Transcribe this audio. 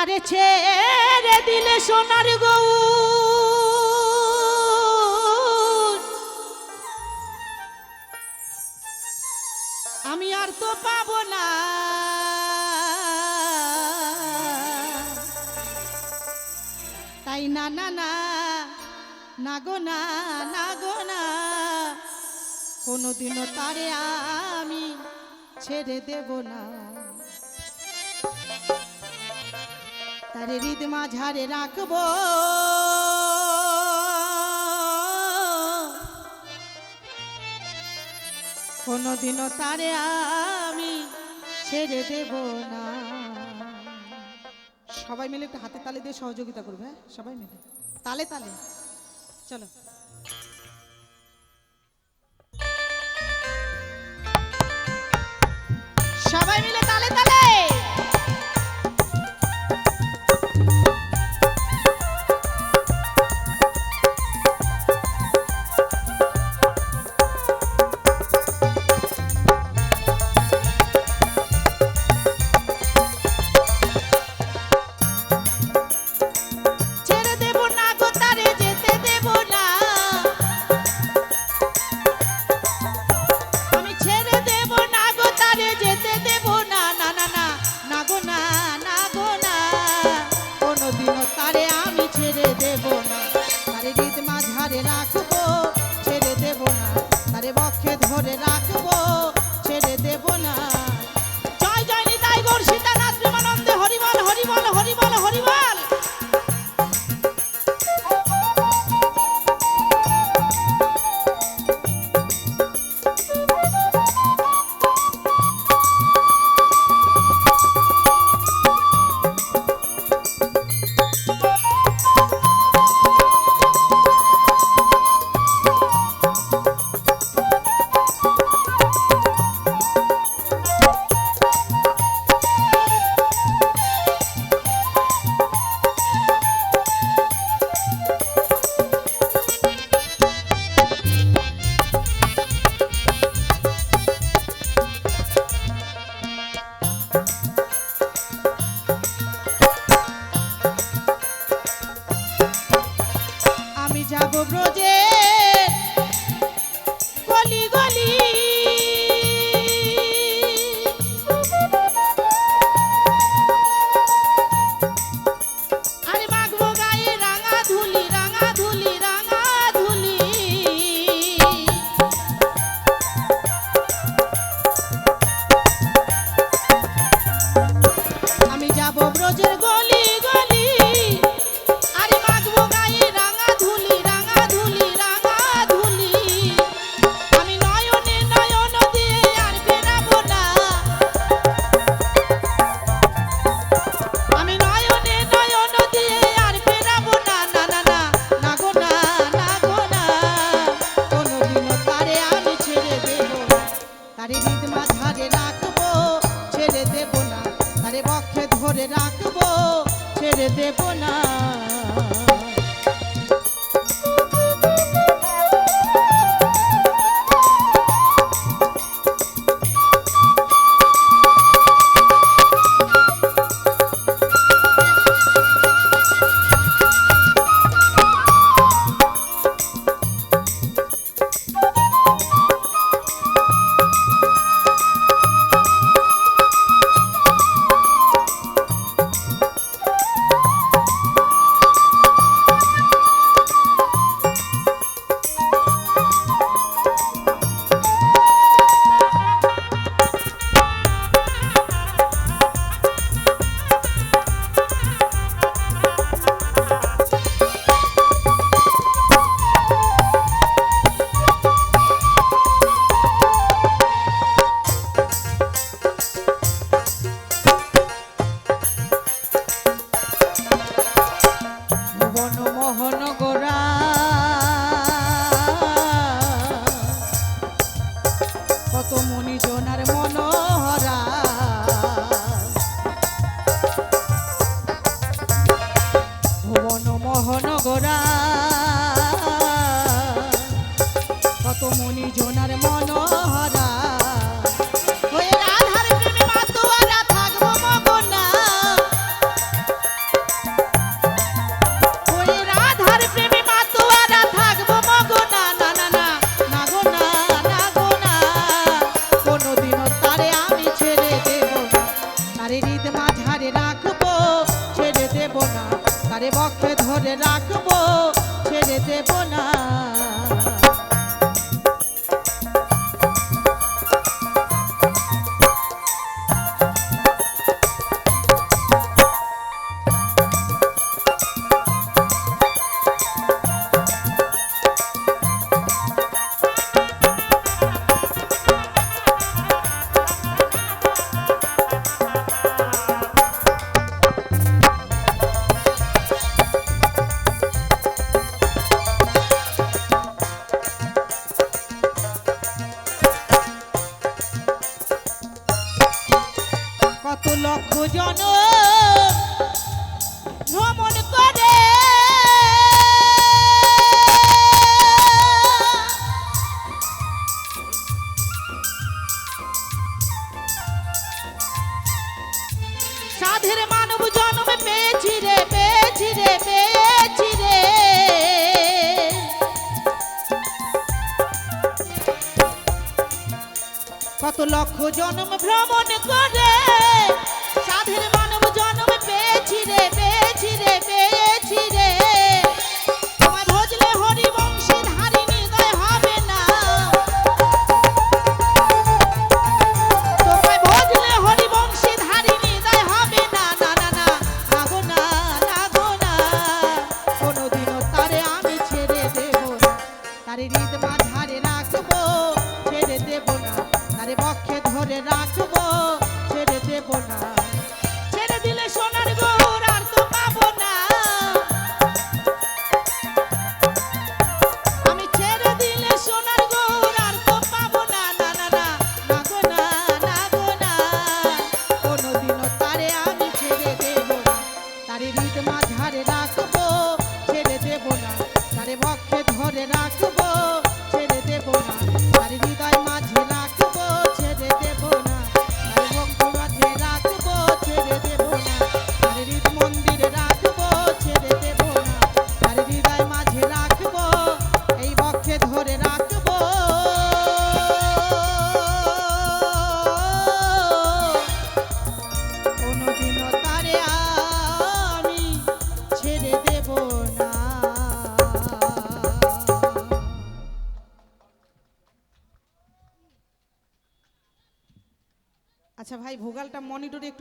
তারে ছেড়ে দিলে সোনার গৌ আমি আর তো পাবো না। তাই না না না না গো, না না গো, না। কোনোদিনও তারে আমি ছেড়ে দেব না। তার হৃদ মাঝারে রাখব। কোনোদিনও তারে আমি ছেড়ে দেব না। সবাই মিলে একটু হাতে তালে দিয়ে সহযোগিতা করবে হ্যাঁ? সবাই মিলে। তালে তালে। চলো। সবাই মিলে তালে তালে। হরিব ব্রজ করে রাখব ছেড়ে দেব না। ধারে রাখব ছেড়ে দেবো না। তারে বক্ষে ধরে রাখব ছেড়ে দেবো না। সাধের মানব জন্মে পেয়েছি রে পেয়েছি রে পেয়েছি রে। কত লক্ষ জন্ম ভ্রমণ করে। আচ্ছা ভাই ভোগালটা মনিটরে একটু